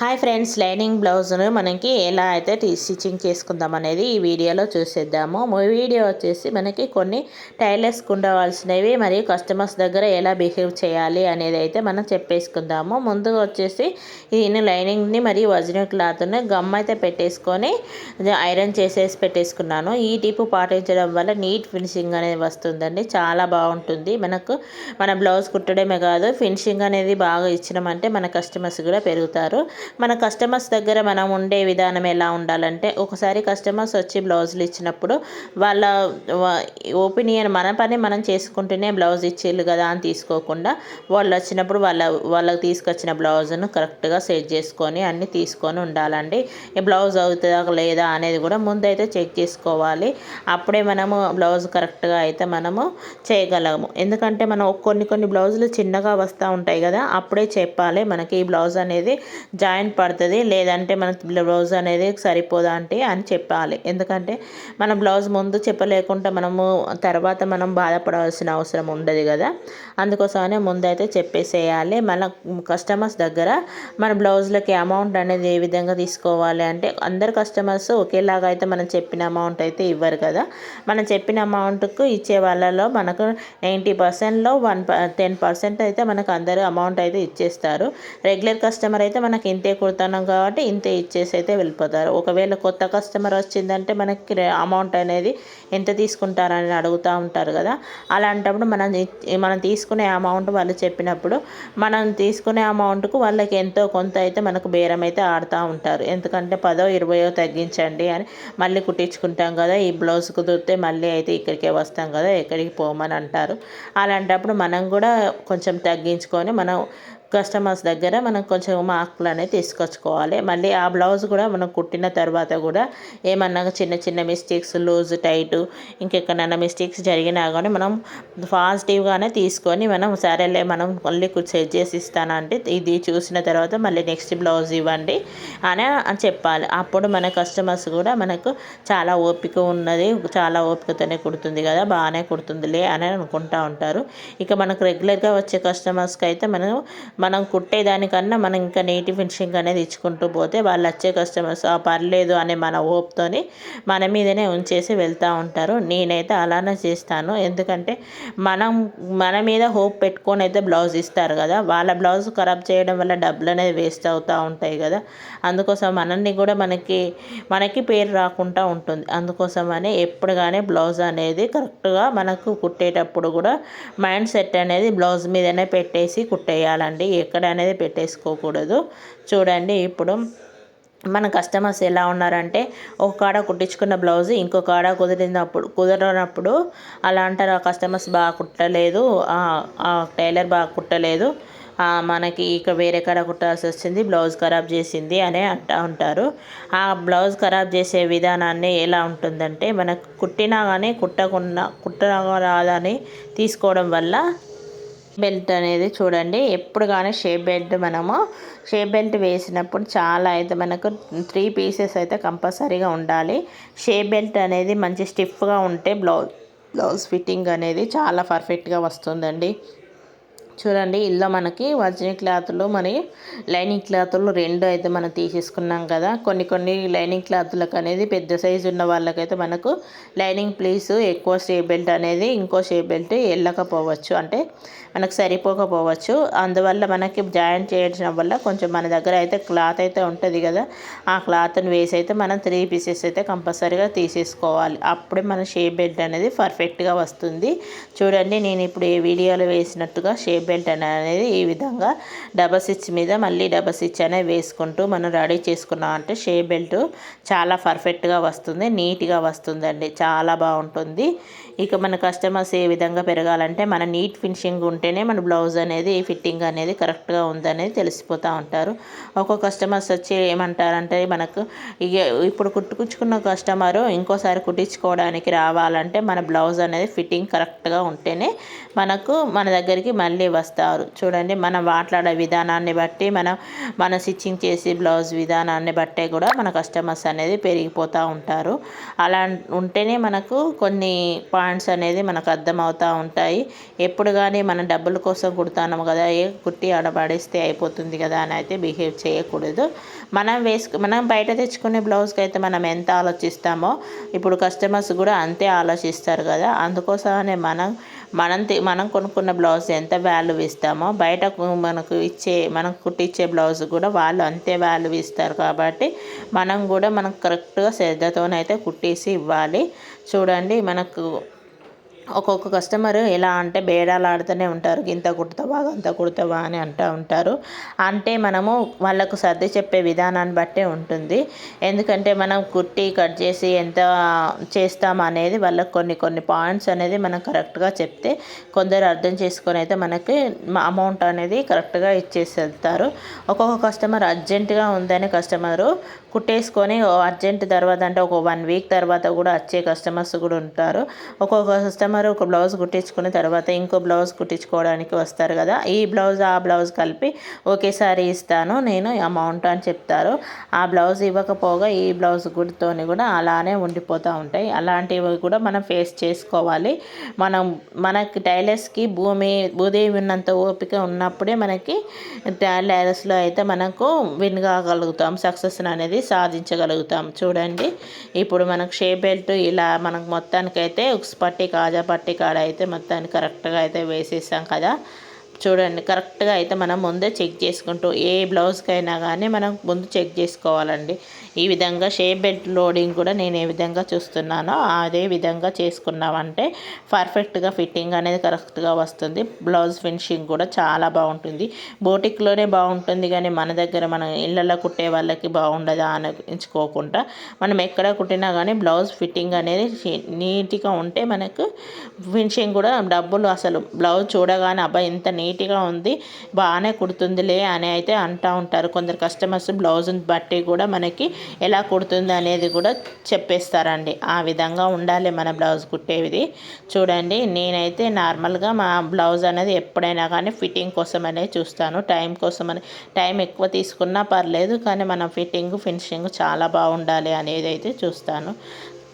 Hi friends lining బ్లౌజ్ను మనకి ఎలా అయితే స్టిచ్చింగ్ చేసుకుందాం అనేది ఈ వీడియోలో చూసేద్దాము. వీడియో వచ్చేసి మనకి కొన్ని టైలర్స్కి ఉండవలసినవి మరియు కస్టమర్స్ దగ్గర ఎలా బిహేవ్ చేయాలి అనేది అయితే మనం చెప్పేసుకుందాము. ముందుగా వచ్చేసి నేను లైనింగ్ని మరియు ఒరిజినల్ క్లాత్ని గమ్ అయితే పెట్టేసుకొని ఐరన్ చేసేసి పెట్టేసుకున్నాను. ఈ టిప్పు పాటించడం వల్ల నీట్ ఫినిషింగ్ అనేది వస్తుందండి. చాలా బాగుంటుంది. మనకు మన బ్లౌజ్ కుట్టడమే కాదు ఫినిషింగ్ అనేది బాగా ఇచ్చినామంటే మన కస్టమర్స్ కూడా పెరుగుతారు. మన కస్టమర్స్ దగ్గర మనం ఉండే విధానం ఎలా ఉండాలంటే ఒకసారి కస్టమర్స్ వచ్చి బ్లౌజులు ఇచ్చినప్పుడు వాళ్ళ ఒపీనియన్ మన పని మనం చేసుకుంటూనే బ్లౌజ్ ఇచ్చేళ్ళు కదా అని తీసుకోకుండా వాళ్ళు వచ్చినప్పుడు వాళ్ళ వాళ్ళకి తీసుకొచ్చిన బ్లౌజ్ను కరెక్ట్గా సెట్ చేసుకొని అన్నీ తీసుకొని ఉండాలండి. ఈ బ్లౌజ్ అవుతుందా లేదా అనేది కూడా ముందైతే చెక్ చేసుకోవాలి. అప్పుడే మనము బ్లౌజ్ కరెక్ట్గా అయితే మనము చేయగలము. ఎందుకంటే మనం కొన్ని కొన్ని బ్లౌజులు చిన్నగా వస్తూ ఉంటాయి కదా అప్పుడే చెప్పాలి మనకి ఈ బ్లౌజ్ అనేది జాయిన్ జాయింట్ పడుతుంది లేదంటే మన బ్లౌజ్ అనేది సరిపోదా అంటే అని చెప్పాలి. ఎందుకంటే మన బ్లౌజ్ ముందు చెప్పలేకుండా మనము తర్వాత మనం బాధపడాల్సిన అవసరం ఉండదు కదా. అందుకోసమనే ముందైతే చెప్పేసేయాలి. మన కస్టమర్స్ దగ్గర మన బ్లౌజ్లకి అమౌంట్ అనేది ఏ విధంగా తీసుకోవాలి అంటే అందరు కస్టమర్స్ ఒకేలాగా అయితే మనం చెప్పిన అమౌంట్ అయితే ఇవ్వరు కదా. మనం చెప్పిన అమౌంట్కు ఇచ్చే వాళ్ళలో మనకు నైంటీ పర్సెంట్లో వన్ టెన్ పర్సెంట్ అయితే మనకు అందరూ అమౌంట్ అయితే ఇచ్చేస్తారు. రెగ్యులర్ కస్టమర్ అయితే మనకి ఇంత కుడుతున్నాం కాబట్టి ఇంతే ఇచ్చేసి అయితే వెళ్ళిపోతారు. ఒకవేళ కొత్త కస్టమర్ వచ్చిందంటే మనకి అమౌంట్ అనేది ఎంత తీసుకుంటారని అడుగుతూ ఉంటారు కదా. అలాంటప్పుడు మనం మనం తీసుకునే అమౌంట్ వాళ్ళు చెప్పినప్పుడు మనం తీసుకునే అమౌంట్కు వాళ్ళకి ఎంతో కొంత అయితే మనకు బేరం అయితే ఆడుతూ ఉంటారు. ఎందుకంటే పదో ఇరవయో తగ్గించండి అని మళ్ళీ కుట్టించుకుంటాం కదా. ఈ బ్లౌజ్ కుదిరితే మళ్ళీ అయితే ఇక్కడికే వస్తాం కదా. ఎక్కడికి పోమని అంటారు. అలాంటప్పుడు మనం కూడా కొంచెం తగ్గించుకొని మనం కస్టమర్స్ దగ్గర మనం కొంచెం మార్కులు అనేది తీసుకొచ్చుకోవాలి. మళ్ళీ ఆ బ్లౌజ్ కూడా మనం కుట్టిన తర్వాత కూడా ఏమన్నా చిన్న చిన్న మిస్టేక్స్ లూజ్ టైట్ ఇంకెక్కడైనా మిస్టేక్స్ జరిగినా కానీ మనం పాజిటివ్గానే తీసుకొని మనం సరేలే మనం మళ్ళీ సెట్ చేసి ఇస్తానంటే ఇది చూసిన తర్వాత మళ్ళీ నెక్స్ట్ బ్లౌజ్ ఇవ్వండి అని అని చెప్పాలి. అప్పుడు మన కస్టమర్స్ కూడా మనకు చాలా ఓపిక ఉన్నది చాలా ఓపికతోనే కుడుతుంది కదా బాగానే కుడుతుందిలే అని అనుకుంటా ఉంటారు. ఇక మనకు రెగ్యులర్గా వచ్చే కస్టమర్స్కి అయితే మనం మనం కుట్టేదానికన్నా మనం ఇంకా నీటి ఫినిషింగ్ అనేది ఇచ్చుకుంటూ పోతే వాళ్ళు వచ్చే కస్టమర్స్ "ఆ, పర్లేదు అనే మన హోప్తోని మన మీదనే ఉంచేసి వెళ్తూ ఉంటారు. నేనైతే అలానే చేస్తాను. ఎందుకంటే మనం మన మీద హోప్ పెట్టుకొని అయితే బ్లౌజ్ ఇస్తారు కదా. వాళ్ళ బ్లౌజ్ ఖరాబ్ చేయడం వల్ల డబ్బులు అనేది వేస్ట్ అవుతూ ఉంటాయి కదా. అందుకోసం మనల్ని కూడా మనకి మనకి పేరు రాకుండా ఉంటుంది. అందుకోసం అని ఎప్పుడు కానీ బ్లౌజ్ అనేది కరెక్ట్గా మనకు కుట్టేటప్పుడు కూడా మైండ్ సెట్ అనేది బ్లౌజ్ మీదనే పెట్టేసి కుట్టేయాలండి. ఎక్కడ అనేది పెట్టేసుకోకూడదు. చూడండి ఇప్పుడు మన కస్టమర్స్ ఎలా ఉన్నారంటే ఒక కాడ కుట్టించుకున్న బ్లౌజ్ ఇంకో కాడ కుదిరినప్పుడు కుదరనప్పుడు అలా అంటారు ఆ కస్టమర్స్ బాగా కుట్టలేదు ఆ- టైలర్ బాగా కుట్టలేదు మనకి ఇక వేరే కాడ కుట్టాల్సి వచ్చింది బ్లౌజ్ ఖరాబ్ చేసింది అని అంటూ ఉంటారు. ఆ బ్లౌజ్ ఖరాబ్ చేసే విధానాన్ని ఎలా ఉంటుందంటే మనకు కుట్టినా కానీ కుట్టకుండా కుట్టరాదని తీసుకోవడం వల్ల బెల్ట్ అనేది చూడండి. ఎప్పుడు కానీ షేప్ బెల్ట్ మనము షేప్ బెల్ట్ వేసినప్పుడు చాలా అయితే మనకు త్రీ పీసెస్ అయితే కంపల్సరీగా ఉండాలి. షేప్ బెల్ట్ అనేది మంచి స్టిఫ్గా ఉంటే బ్లౌజ్ బ్లౌజ్ ఫిట్టింగ్ అనేది చాలా పర్ఫెక్ట్గా వస్తుందండి. చూడండి ఇందులో మనకి ఒరిజినల్ క్లాత్లు మరి లైనింగ్ క్లాత్లు రెండు అయితే మనం తీసేసుకున్నాం కదా. కొన్ని కొన్ని లైనింగ్ క్లాత్లకు అనేది పెద్ద సైజు ఉన్న వాళ్ళకైతే మనకు లైనింగ్ ప్లీస్ ఎక్కువ షేప్ బెల్ట్ అనేది ఇంకో షేప్ బెల్ట్ వెళ్ళకపోవచ్చు. అంటే మనకు సరిపోకపోవచ్చు. అందువల్ల మనకి జాయింట్ చేయడం వల్ల కొంచెం మన దగ్గర అయితే క్లాత్ అయితే ఉంటుంది కదా. ఆ క్లాత్ని వేసి అయితే మనం త్రీ పీసెస్ అయితే కంపల్సరీగా తీసేసుకోవాలి. అప్పుడే మన షేప్ బెల్ట్ అనేది పర్ఫెక్ట్గా వస్తుంది. చూడండి నేను ఇప్పుడు ఏ వీడియోలో వేసినట్టుగా షేప్ బెల్ట్ అనేది ఈ విధంగా డబల్ స్టిచ్ మీద మళ్ళీ డబల్ స్టిచ్ అనేది వేసుకుంటూ మనం రెడీ చేసుకున్నాం అంటే షేప్ బెల్ట్ చాలా పర్ఫెక్ట్గా వస్తుంది నీట్గా వస్తుందండి చాలా బాగుంటుంది. ఇక మన కస్టమర్స్ ఏ విధంగా పెరగాలంటే మన నీట్ ఫినిషింగ్ ఉంటేనే మన బ్లౌజ్ అనేది ఫిట్టింగ్ అనేది కరెక్ట్గా ఉందనేది తెలిసిపోతూ ఉంటారు. ఒక్కొక్క కస్టమర్స్ వచ్చి ఏమంటారంటే మనకు ఇక ఇప్పుడు కుట్టుకుచ్చుకున్న కస్టమరు ఇంకోసారి కుట్టించుకోవడానికి రావాలంటే మన బ్లౌజ్ అనేది ఫిట్టింగ్ కరెక్ట్గా ఉంటేనే మనకు మన దగ్గరికి మళ్ళీ వస్తారు. చూడండి మనం మాట్లాడే విధానాన్ని బట్టి మనం మన స్టిచ్చింగ్ చేసి బ్లౌజ్ విధానాన్ని బట్టే కూడా మన కస్టమర్స్ అనేది పెరిగిపోతూ ఉంటారు. అలా ఉంటేనే మనకు కొన్ని పాయింట్ పాయింట్స్ అనేది మనకు అర్థమవుతూ ఉంటాయి. ఎప్పుడు కానీ మనం డబ్బుల కోసం కుడతాము కదా ఏ కుట్టి ఆడబడిస్తే అయిపోతుంది కదా అని అయితే బిహేవ్ చేయకూడదు. మనం వేసుకు మనం బయట తెచ్చుకునే బ్లౌజ్కి అయితే మనం ఎంత ఆలోచిస్తామో ఇప్పుడు కస్టమర్స్ కూడా అంతే ఆలోచిస్తారు కదా. అందుకోసమనే మనం మనం మనం కొనుక్కున్న బ్లౌజ్ ఎంత వాల్యూ ఇస్తామో బయట మనకు ఇచ్చే మనం కుట్టించే బ్లౌజ్ కూడా వాళ్ళు అంతే వాల్యూ ఇస్తారు కాబట్టి మనం కూడా మనం కరెక్ట్గా శ్రద్ధతోనైతే కుట్టేసి ఇవ్వాలి. చూడండి మనకు ఒక్కొక్క కస్టమర్ ఎలా అంటే బేడాలు ఆడుతూనే ఉంటారు ఇంత కుడతావా అంత కుడతావా అని అంటూ ఉంటారు. అంటే మనము వాళ్ళకు సర్ది చెప్పే విధానాన్ని బట్టే ఉంటుంది. ఎందుకంటే మనం కుట్టి కట్ చేసి ఎంత చేస్తాం అనేది వాళ్ళకు కొన్ని కొన్ని పాయింట్స్ అనేది మనం కరెక్ట్గా చెప్తే కొందరు అర్థం చేసుకొని అయితే మనకి అమౌంట్ అనేది కరెక్ట్గా ఇచ్చేసి వెళ్తారు ఒక్కొక్క కస్టమర్ అర్జెంటుగా ఉందని కస్టమరు కుట్టేసుకొని అర్జెంట్ తర్వాత అంటే ఒక వన్ వీక్ తర్వాత కూడా వచ్చే కస్టమర్స్ కూడా ఉంటారు. ఒక్కొక్క కస్టమర్ ఒక బ్లౌజ్ కుట్టించుకున్న తర్వాత ఇంకో బ్లౌజ్ కుట్టించుకోవడానికి వస్తారు కదా. ఈ బ్లౌజ్ ఆ బ్లౌజ్ కలిపి ఒకేసారి ఇస్తాను నేను అమౌంట్ అని చెప్తారు. ఆ బ్లౌజ్ ఇవ్వకపోగా ఈ బ్లౌజ్ గుడితోని కూడా అలానే ఉండిపోతూ ఉంటాయి. అలాంటివి కూడా మనం ఫేస్ చేసుకోవాలి. మనం మనకి టైలర్స్కి భూమి భూదేవి ఉన్నంత ఓపిక ఉన్నప్పుడే మనకి టైలర్స్లో అయితే మనకు విన్ కాగలుగుతాం. సక్సెస్ అనేది అనేది సాధించగలుగుతాం. చూడండి. ఇప్పుడు మనకు షేప్ బెల్ట్ ఇలా మనకు మొత్తానికైతే ఉక్స్ పట్టి కాజా పట్టి కాడ అయితే మొత్తానికి కరెక్ట్గా అయితే వేసేసాం కదా. చూడండి కరెక్ట్గా అయితే మనం ముందే చెక్ చేసుకుంటూ ఏ బ్లౌజ్కైనా కానీ మనం ముందు చెక్ చేసుకోవాలండి. ఈ విధంగా షేప్ బెల్ట్ లోడింగ్ కూడా నేను ఏ విధంగా చూస్తున్నానో అదే విధంగా చేసుకున్నామంటే పర్ఫెక్ట్గా ఫిట్టింగ్ అనేది కరెక్ట్గా వస్తుంది. బ్లౌజ్ ఫినిషింగ్ కూడా చాలా బాగుంటుంది. బోటిక్లోనే బాగుంటుంది కానీ మన దగ్గర మనం ఇళ్ళల్లో కుట్టే వాళ్ళకి బాగుండదా అనిపించుకోకుండా మనం ఎక్కడ కుట్టినా కానీ బ్లౌజ్ ఫిట్టింగ్ అనేది నీట్గా ఉంటే మనకు ఫినిషింగ్ కూడా డబ్బులు అసలు బ్లౌజ్ చూడగానే అబ్బాయి ఇంత నీట్గా ఉంది. బాగానే కుడుతుందిలే అని అయితే అంటూ ఉంటారు. కొందరు కస్టమర్స్ బ్లౌజ్ని బట్టి కూడా మనకి ఎలా కుడుతుంది అనేది కూడా చెప్పేస్తారండి. ఆ విధంగా ఉండాలి మన బ్లౌజ్ కుట్టేది. చూడండి నేనైతే నార్మల్గా మా బ్లౌజ్ అనేది ఎప్పుడైనా కానీ ఫిట్టింగ్ కోసం అనేది చూస్తాను. టైం కోసం అని టైం ఎక్కువ తీసుకున్నా పర్లేదు కానీ మనం ఫిట్టింగ్ ఫినిషింగ్ చాలా బాగుండాలి అనేది అయితే చూస్తాను.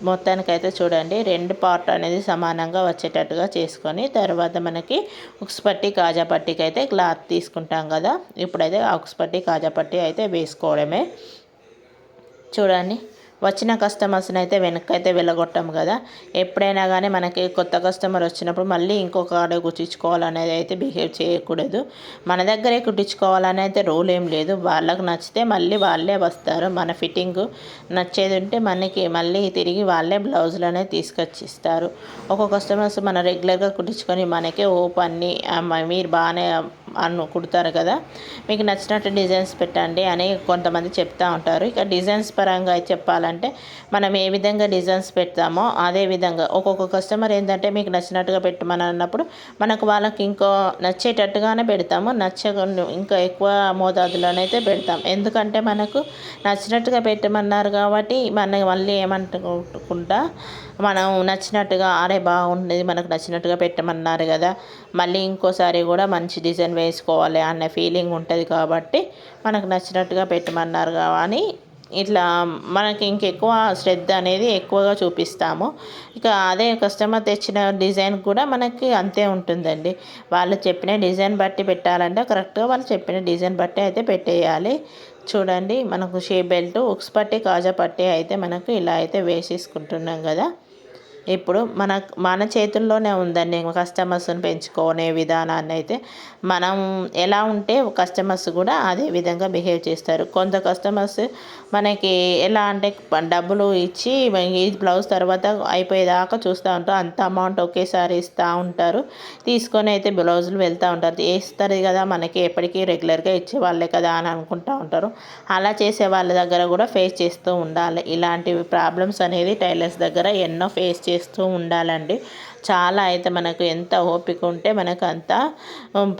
మొత్తానికైతే చూడండి రెండు పార్ట్ అనేది సమానంగా వచ్చేటట్టుగా చేసుకొని తర్వాత మనకి ఉక్స్ పట్టి కాజా పట్టికి అయితే క్లాత్ తీసుకుంటాం కదా. ఇప్పుడైతే ఉక్స్ పట్టి కాజా పట్టి అయితే వేసుకోవడమే. చూడండి. వచ్చిన కస్టమర్స్ని అయితే వెనక్కైతే వెళ్ళగొట్టాము కదా. ఎప్పుడైనా కానీ మనకి కొత్త కస్టమర్ వచ్చినప్పుడు మళ్ళీ ఇంకొక ఆడ కుట్టించుకోవాలనేది అయితే బిహేవ్ చేయకూడదు. మన దగ్గరే కుట్టించుకోవాలని అయితే రూల్ ఏం లేదు. వాళ్ళకు నచ్చితే మళ్ళీ వాళ్ళే వస్తారు. మన ఫిట్టింగ్ నచ్చేది ఉంటే మనకి మళ్ళీ తిరిగి వాళ్ళే బ్లౌజులు అనేది తీసుకొచ్చి ఇస్తారు ఒక కస్టమర్స్ మన రెగ్యులర్గా కుట్టించుకొని మనకే ఓపెన్ని మీరు బాగానే అన్ను కుడతారు కదా. మీకు నచ్చినట్టు డిజైన్స్ పెట్టండి అని కొంతమంది చెప్తూ ఉంటారు. ఇక డిజైన్స్ పరంగా చెప్పాలంటే మనం ఏ విధంగా డిజైన్స్ పెడతామో అదే విధంగా ఒక్కొక్క కస్టమర్ ఏంటంటే మీకు నచ్చినట్టుగా పెట్టమని అన్నప్పుడు మనకు వాళ్ళకి ఇంకో నచ్చేటట్టుగానే పెడతాము. నచ్చ ఇంకా ఎక్కువ మోతాదులోనైతే పెడతాం. ఎందుకంటే మనకు నచ్చినట్టుగా పెట్టమన్నారు కాబట్టి మన మళ్ళీ ఏమంటుకుంటా మనం నచ్చినట్టుగా అరే బాగుండేది మనకు నచ్చినట్టుగా పెట్టమన్నారు కదా మళ్ళీ ఇంకోసారి కూడా మంచి డిజైన్ వేసుకోవాలి అనే ఫీలింగ్ ఉంటుంది కాబట్టి మనకు నచ్చినట్టుగా పెట్టమన్నారు కానీ ఇట్లా మనకి ఇంకెక్కువ శ్రద్ధ అనేది ఎక్కువగా చూపిస్తాము. ఇక అదే కస్టమర్ తెచ్చిన డిజైన్ కూడా మనకి అంతే ఉంటుందండి. వాళ్ళు చెప్పిన డిజైన్ బట్టి పెట్టాలంటే కరెక్ట్గా వాళ్ళు చెప్పిన డిజైన్ బట్టి అయితే పెట్టేయాలి. చూడండి మనకు షే బెల్ట్ ఉక్స్ పట్టి కాజా పట్టి అయితే మనకు ఇలా అయితే వేసేసుకుంటున్నాం కదా. ఇప్పుడు మన మన చేతుల్లోనే ఉందండి. కస్టమర్స్ని పెంచుకునే విధానాన్ని అయితే మనం ఎలా ఉంటే కస్టమర్స్ కూడా అదే విధంగా బిహేవ్ చేస్తారు. కొంత కస్టమర్స్ మనకి ఎలా అంటే డబ్బులు ఇచ్చి ఈ బ్లౌజ్ తర్వాత అయిపోయేదాకా చూస్తూ ఉంటారు. అంత అమౌంట్ ఒకేసారి ఇస్తూ ఉంటారు. తీసుకొని అయితే బ్లౌజులు వెళ్తూ ఉంటారు. వేస్తారు కదా మనకి ఎప్పటికీ రెగ్యులర్గా ఇచ్చే వాళ్ళే కదా అని అనుకుంటూ ఉంటారు. అలా చేసే వాళ్ళ దగ్గర కూడా ఫేస్ చేస్తూ ఉండాలి. ఇలాంటివి ప్రాబ్లమ్స్ అనేది టైలర్స్ దగ్గర ఎన్నో ఫేస్ చేస్తూ చేస్తూ ఉండాలండి. చాలా అయితే మనకు ఎంత ఓపిక ఉంటే మనకు అంత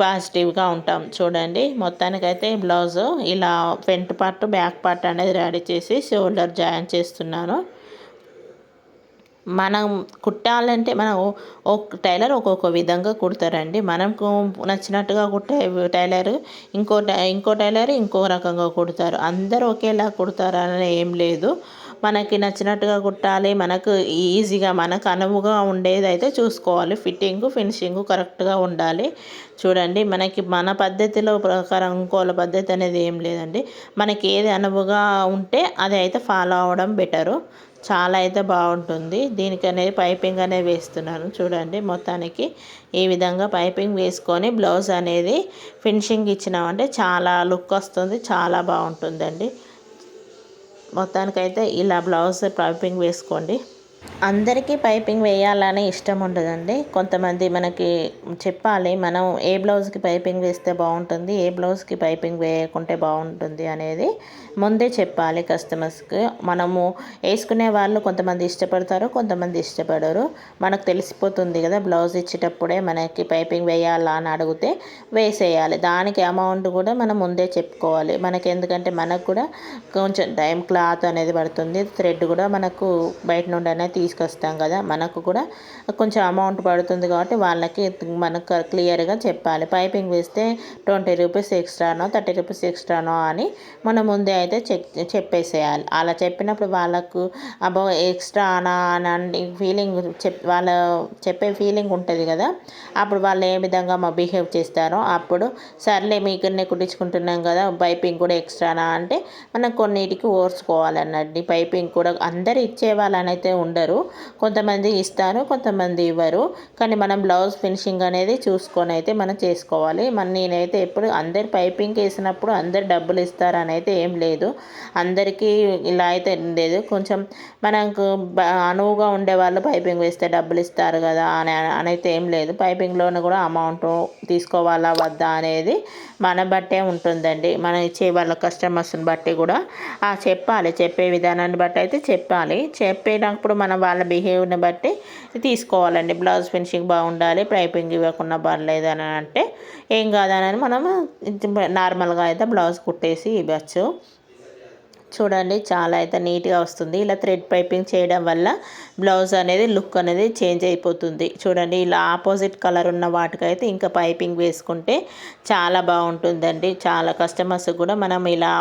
పాజిటివ్గా ఉంటాం. చూడండి మొత్తానికైతే బ్లౌజు ఇలా ఫ్రంట్ పార్ట్ బ్యాక్ పార్ట్ అనేది రెడీ చేసి షోల్డర్ జాయిన్ చేస్తున్నాను. మనం కుట్టాలంటే మనం ఒక టైలర్ ఒక్కొక్క విధంగా కుడతారండి. మనకు నచ్చినట్టుగా కుట్టే టైలర్ ఇంకో ఇంకో టైలర్ ఇంకో రకంగా కుడతారు. అందరూ ఒకేలా కుడతారు అని ఏం లేదు. మనకి నచ్చినట్టుగా కుట్టాలి మనకు ఈజీగా మనకు అనువుగా ఉండేది అయితే చూసుకోవాలి. ఫిట్టింగ్ ఫినిషింగ్ కరెక్ట్గా ఉండాలి. చూడండి మనకి మన పద్ధతిలో ప్రకారం ఇంకోల పద్ధతి అనేది ఏం లేదండి. మనకి ఏది అనువుగా ఉంటే అది అయితే ఫాలో అవ్వడం బెటరు. చాలా అయితే బాగుంటుంది. దీనికి అనేది పైపింగ్ అనేది వేస్తున్నాను. చూడండి మొత్తానికి ఈ విధంగా పైపింగ్ వేసుకొని బ్లౌజ్ అనేది ఫినిషింగ్ ఇచ్చినామంటే చాలా లుక్ వస్తుంది చాలా బాగుంటుందండి. మొత్తానికైతే ఇలా బ్లౌజ్ పైపింగ్ వేసుకోండి. అందరికీ పైపింగ్ వేయాలని ఇష్టం ఉండదండి. కొంతమంది మనకి చెప్పాలి మనం ఏ బ్లౌజ్కి పైపింగ్ వేస్తే బాగుంటుంది ఏ బ్లౌజ్కి పైపింగ్ వేయకుంటే బాగుంటుంది అనేది ముందే చెప్పాలి కస్టమర్స్కి. మనము వేసుకునే వాళ్ళు కొంతమంది ఇష్టపడతారు కొంతమంది ఇష్టపడరు. మనకు తెలిసిపోతుంది కదా బ్లౌజ్ ఇచ్చేటప్పుడే మనకి పైపింగ్ వేయాలా అని అడిగితే వేసేయాలి. దానికి అమౌంట్ కూడా మనం ముందే చెప్పుకోవాలి. మనకి ఎందుకంటే మనకు కూడా కొంచెం టైం క్లాత్ అనేది పడుతుంది థ్రెడ్ కూడా మనకు బయట నుండి అనేది తీసుకొస్తాం కదా మనకు కూడా కొంచెం అమౌంట్ పడుతుంది కాబట్టి వాళ్ళకి మనకు క్లియర్గా చెప్పాలి. పైపింగ్ వేస్తే ట్వంటీ రూపీస్ ఎక్స్ట్రానో థర్టీ రూపీస్ ఎక్స్ట్రానో అని మనం ముందే అయితే చెక్ చెప్పేసేయాలి. అలా చెప్పినప్పుడు వాళ్ళకు అబో ఎక్స్ట్రా అనా అని ఫీలింగ్ చెప్ వాళ్ళ చెప్పే ఫీలింగ్ ఉంటుంది కదా అప్పుడు వాళ్ళు ఏ విధంగా మా బిహేవ్ చేస్తారో అప్పుడు సర్లే మీకనే కుట్టించుకుంటున్నాం కదా పైపింగ్ కూడా ఎక్స్ట్రానా అంటే మనం కొన్నిటికి ఓర్చుకోవాలన్నట్టు. పైపింగ్ కూడా అందరు ఇచ్చే ఉండరు. ఇస్తారు. కొంతమంది ఇస్తారు కొంతమంది ఇవ్వరు. కానీ మనం బ్లౌజ్ ఫినిషింగ్ అనేది చూసుకొని అయితే మనం చేసుకోవాలి. మన నేనైతే ఎప్పుడు అందరు పైపింగ్ వేసినప్పుడు అందరు డబ్బులు ఇస్తారని అయితే ఏం లేదు. అందరికీ ఇలా అయితే లేదు. కొంచెం మనకు అనువుగా ఉండే వాళ్ళు పైపింగ్ వేస్తే డబ్బులు ఇస్తారు కదా అని అనైతే అయితే ఏం లేదు. పైపింగ్లోనే కూడా అమౌంట్ తీసుకోవాలా వద్దా అనేది మన బట్టే ఉంటుందండి. మనం ఇచ్చే వాళ్ళ కస్టమర్స్ని బట్టి కూడా. చెప్పాలి. చెప్పే విధానాన్ని బట్టి అయితే చెప్పాలి. చెప్పేటప్పుడు మనం వాళ్ళ బిహేవ్ని బట్టి తీసుకోవాలండి. బ్లౌజ్ ఫినిషింగ్ బాగుండాలి పైపింగ్ ఇవ్వకుండా పర్లేదు అని అంటే ఏం కాదని మనము నార్మల్గా అయితే బ్లౌజ్ కుట్టేసి ఇవ్వచ్చు. చూడండి చాలా అయితే నీట్గా వస్తుంది. ఇలా థ్రెడ్ పైపింగ్ చేయడం వల్ల బ్లౌజ్ అనేది లుక్ అనేది చేంజ్ అయిపోతుంది. చూడండి ఇలా ఆపోజిట్ కలర్ ఉన్న వాటికైతే ఇంకా పైపింగ్ వేసుకుంటే చాలా బాగుంటుందండి. చాలా కస్టమర్స్ కూడా మనం ఇలా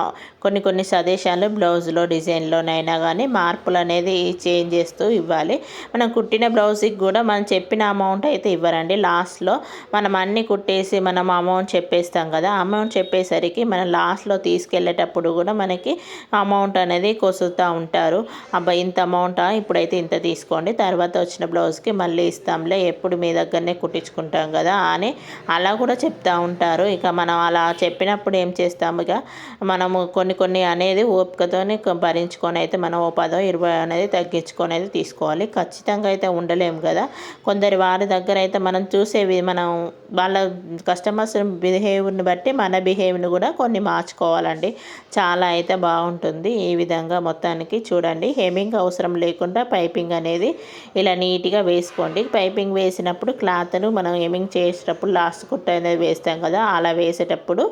కొన్ని కొన్ని సదేశాలు బ్లౌజ్లో డిజైన్లోనైనా కానీ మార్పులు అనేది చేంజ్ చేస్తూ ఇవ్వాలి. మనం కుట్టిన బ్లౌజ్కి కూడా మనం చెప్పిన అమౌంట్ అయితే ఇవ్వరండి. లాస్ట్లో మనం అన్ని కుట్టేసి మనం అమౌంట్ చెప్పేస్తాం కదా అమౌంట్ చెప్పేసరికి మనం లాస్ట్లో తీసుకెళ్ళేటప్పుడు కూడా మనకి అమౌంట్ అనేది కొసుతూ ఉంటారు. అబ్బా ఇంత అమౌంటా? ఇప్పుడైతే ఇంత తీసుకోండి. తర్వాత వచ్చిన బ్లౌజ్కి మళ్ళీ ఇస్తాంలే. ఎప్పుడు మీ దగ్గరనే కుట్టించుకుంటాం కదా అని అలా కూడా చెప్తూ ఉంటారు. ఇక మనం అలా చెప్పినప్పుడు ఏం చేస్తాము ఇక మనము కొన్ని కొన్ని అనేది ఓపికతోనే భరించుకొని అయితే మనం ఓ పదో ఇరవై అనేది తగ్గించుకొని అయితే తీసుకోవాలి. ఖచ్చితంగా అయితే ఉండలేము కదా. కొందరి వారి దగ్గర అయితే మనం చూసేవి మనం వాళ్ళ కస్టమర్స్ బిహేవియర్ని బట్టి మన బిహేవియర్ని కూడా కొన్ని మార్చుకోవాలండి. చాలా అయితే బాగుంటుంది. ఈ విధంగా మొత్తానికి చూడండి. హెమింగ్ అవసరం లేకుండా పైపింగ్ అనేది ఇలా నీట్గా వేసుకోండి. పైపింగ్ వేసినప్పుడు క్లాత్ను మనం హెమింగ్ చేసేటప్పుడు లాస్ట్ కుట్ట అనేది వేస్తాం కదా. అలా వేసేటప్పుడు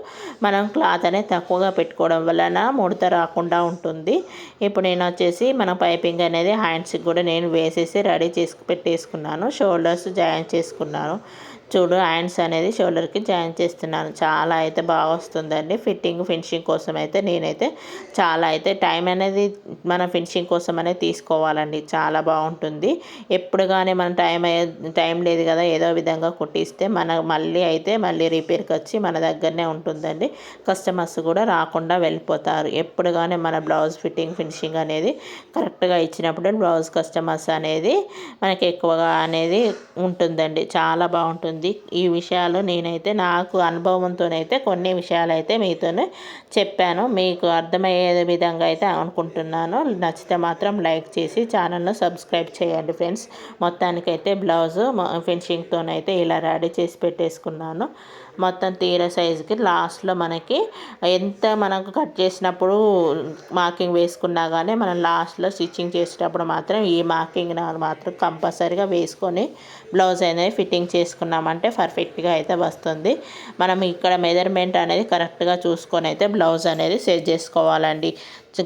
మనం క్లాత్ అనేది తక్కువగా పెట్టుకోవడం వలన ముడత రాకుండా ఉంటుంది. ఇప్పుడు నేను వచ్చేసి మనం పైపింగ్ అనేది హ్యాండ్స్కి కూడా నేను వేసేసి రెడీ చేసి పెట్టేసుకున్నాను. షోల్డర్స్ జాయిన్ చేసుకున్నాను. చూడు హ్యాండ్స్ అనేది షోల్డర్కి జాయిన్ చేస్తున్నాను. చాలా అయితే బాగా వస్తుందండి. ఫిట్టింగ్ ఫినిషింగ్ కోసం అయితే నేనైతే చాలా అయితే టైం అనేది మనం ఫినిషింగ్ కోసం అనేది తీసుకోవాలండి. చాలా బాగుంటుంది. ఎప్పుడు కానీ మన టైం టైం లేదు కదా ఏదో విధంగా కుట్టిస్తే మన మళ్ళీ అయితే మళ్ళీ రిపేర్కి వచ్చి మన దగ్గరనే ఉంటుందండి. కస్టమర్స్ కూడా రాకుండా వెళ్ళిపోతారు. ఎప్పుడు కానీ మన బ్లౌజ్ ఫిట్టింగ్ ఫినిషింగ్ అనేది కరెక్ట్గా ఇచ్చినప్పుడు బ్లౌజ్ కస్టమర్స్ అనేది మనకి ఎక్కువగా అనేది ఉంటుందండి. చాలా బాగుంటుంది. ఉంది. ఈ విషయాలు నేనైతే నాకు అనుభవంతోనైతే కొన్ని విషయాలు అయితే మీతోనే చెప్పాను. మీకు అర్థమయ్యే విధంగా అయితే అనుకుంటున్నాను. నచ్చితే మాత్రం లైక్ చేసి ఛానల్ను సబ్స్క్రైబ్ చేయండి ఫ్రెండ్స్. మొత్తానికైతే బ్లౌజు ఫినిషింగ్తోనైతే ఇలా రెడీ చేసి పెట్టేసుకున్నాను. మొత్తం తీర సైజుకి లాస్ట్లో మనకి ఎంత మనకు కట్ చేసినప్పుడు మార్కింగ్ వేసుకున్నా కానీ మనం లాస్ట్లో స్టిచ్చింగ్ చేసేటప్పుడు మాత్రం ఈ మార్కింగ్ మాత్రం కంపల్సరీగా వేసుకొని బ్లౌజ్ అనేది ఫిట్టింగ్ చేసుకున్నామంటే పర్ఫెక్ట్గా అయితే వస్తుంది. మనం ఇక్కడ మెజర్మెంట్ అనేది కరెక్ట్గా చూసుకొని అయితే బ్లౌజ్ అనేది సెట్ చేసుకోవాలండి.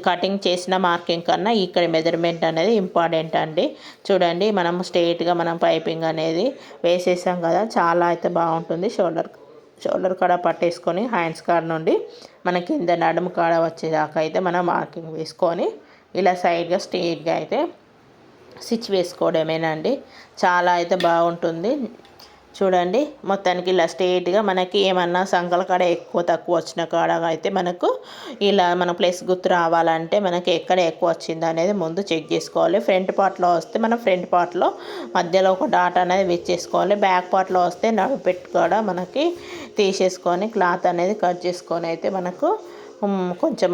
కటింగ్ చేసిన మార్కింగ్ కన్నా ఇక్కడ మెజర్మెంట్ అనేది ఇంపార్టెంట్ అండి. చూడండి మనం స్ట్రైట్గా మనం పైపింగ్ అనేది వేసేసాం కదా చాలా అయితే బాగుంటుంది షోల్డర్. షోల్డర్ కాడ పట్టేసుకొని హ్యాండ్స్ కాడ నుండి మన కింద నడుము కాడ వచ్చేదాకా అయితే మనం మార్కింగ్ వేసుకొని ఇలా సైడ్గా స్ట్రెయిట్గా అయితే స్టిచ్ వేసుకోవడమేనండి. చాలా అయితే బాగుంటుంది. చూడండి మొత్తానికి ఇలా స్ట్రేట్గా మనకి ఏమన్నా సంకల కాడ ఎక్కువ తక్కువ వచ్చిన కాడ అయితే మనకు ఇలా మన ప్లేస్ గుర్తు రావాలంటే మనకి ఎక్కడ ఎక్కువ వచ్చింది అనేది ముందు చెక్ చేసుకోవాలి. ఫ్రంట్ పార్ట్లో వస్తే మనం ఫ్రంట్ పార్ట్లో మధ్యలో ఒక డాట్ అనేది వేసేసుకోవాలి బ్యాక్ పార్ట్లో వస్తే నడిపెట్టి కూడా మనకి తీసేసుకొని క్లాత్ అనేది కట్ చేసుకొని అయితే మనకు కొంచెం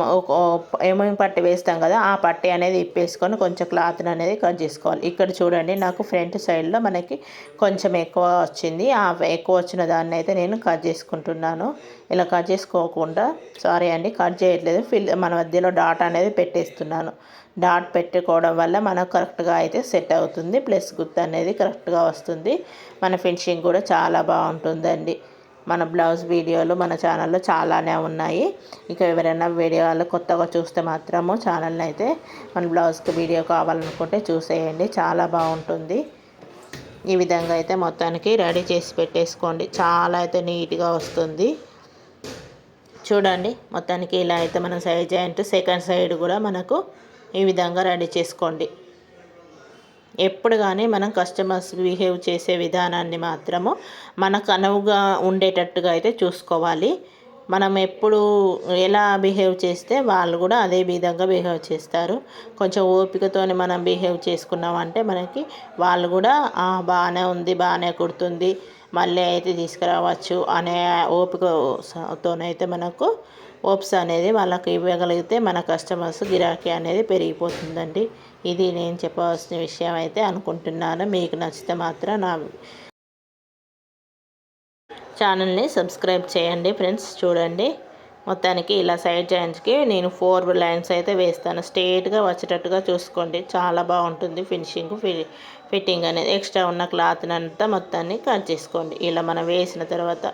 ఏమేమి పట్టి వేస్తాం కదా ఆ పట్టి అనేది ఇప్పేసుకొని కొంచెం క్లాత్ని అనేది కట్ చేసుకోవాలి. ఇక్కడ చూడండి నాకు ఫ్రంట్ సైడ్లో మనకి కొంచెం ఎక్కువ వచ్చింది. ఆ ఎక్కువ వచ్చిన దాన్ని అయితే నేను కట్ చేసుకుంటున్నాను. ఇలా కట్ చేసుకోకుండా సారీ అండి కట్ చేయట్లేదు. ఫిల్ మన మధ్యలో డాట్ అనేది పెట్టేస్తున్నాను. డాట్ పెట్టుకోవడం వల్ల మనకు కరెక్ట్గా అయితే సెట్ అవుతుంది. ప్లస్ గుర్తు అనేది కరెక్ట్గా వస్తుంది. మన ఫినిషింగ్ కూడా చాలా బాగుంటుందండి. మన బ్లౌజ్ వీడియోలు మన ఛానల్లో చాలానే ఉన్నాయి. ఇంకా ఎవరైనా వీడియోలు కొత్తగా చూస్తే మాత్రము ఛానల్ని అయితే మన బ్లౌజ్కి వీడియో కావాలనుకుంటే చూసేయండి. చాలా బాగుంటుంది. ఈ విధంగా అయితే మొత్తానికి రెడీ చేసి పెట్టేసుకోండి. చాలా అయితే నీట్గా వస్తుంది. చూడండి మొత్తానికి ఇలా అయితే మనం సైడ్ జాయింట్ సెకండ్ సైడ్ కూడా మనకు ఈ విధంగా రెడీ చేసుకోండి. ఎప్పుడు కానీ మనం కస్టమర్స్ బిహేవ్ చేసే విధానాన్ని మాత్రము మనకు అనువుగా ఉండేటట్టుగా అయితే చూసుకోవాలి. మనం ఎప్పుడు ఎలా బిహేవ్ చేస్తే వాళ్ళు కూడా అదే విధంగా బిహేవ్ చేస్తారు. కొంచెం ఓపికతో మనం బిహేవ్ చేసుకున్నామంటే మనకి వాళ్ళు కూడా బాగానే ఉంది బాగానే కుడుతుంది మళ్ళీ అయితే తీసుకురావచ్చు అనే ఓపికతోనైతే మనకు ఓప్స్ అనేది వాళ్ళకి ఇవ్వగలిగితే మన కస్టమర్స్ గిరాకీ అనేది పెరిగిపోతుందండి. ఇది నేను చెప్పవలసిన విషయం అయితే అనుకుంటున్నాను. మీకు నచ్చితే మాత్రం నా ఛానల్ని సబ్స్క్రైబ్ చేయండి ఫ్రెండ్స్. చూడండి మొత్తానికి ఇలా సైడ్ జాయింట్స్కి నేను ఫోర్ లైన్స్ అయితే వేస్తాను. స్ట్రేట్గా వచ్చేటట్టుగా చూసుకోండి. చాలా బాగుంటుంది ఫినిషింగ్ ఫిట్టింగ్ అనేది. ఎక్స్ట్రా ఉన్న క్లాత్ అంతా మొత్తాన్ని కట్ చేసుకోండి. ఇలా మనం వేసిన తర్వాత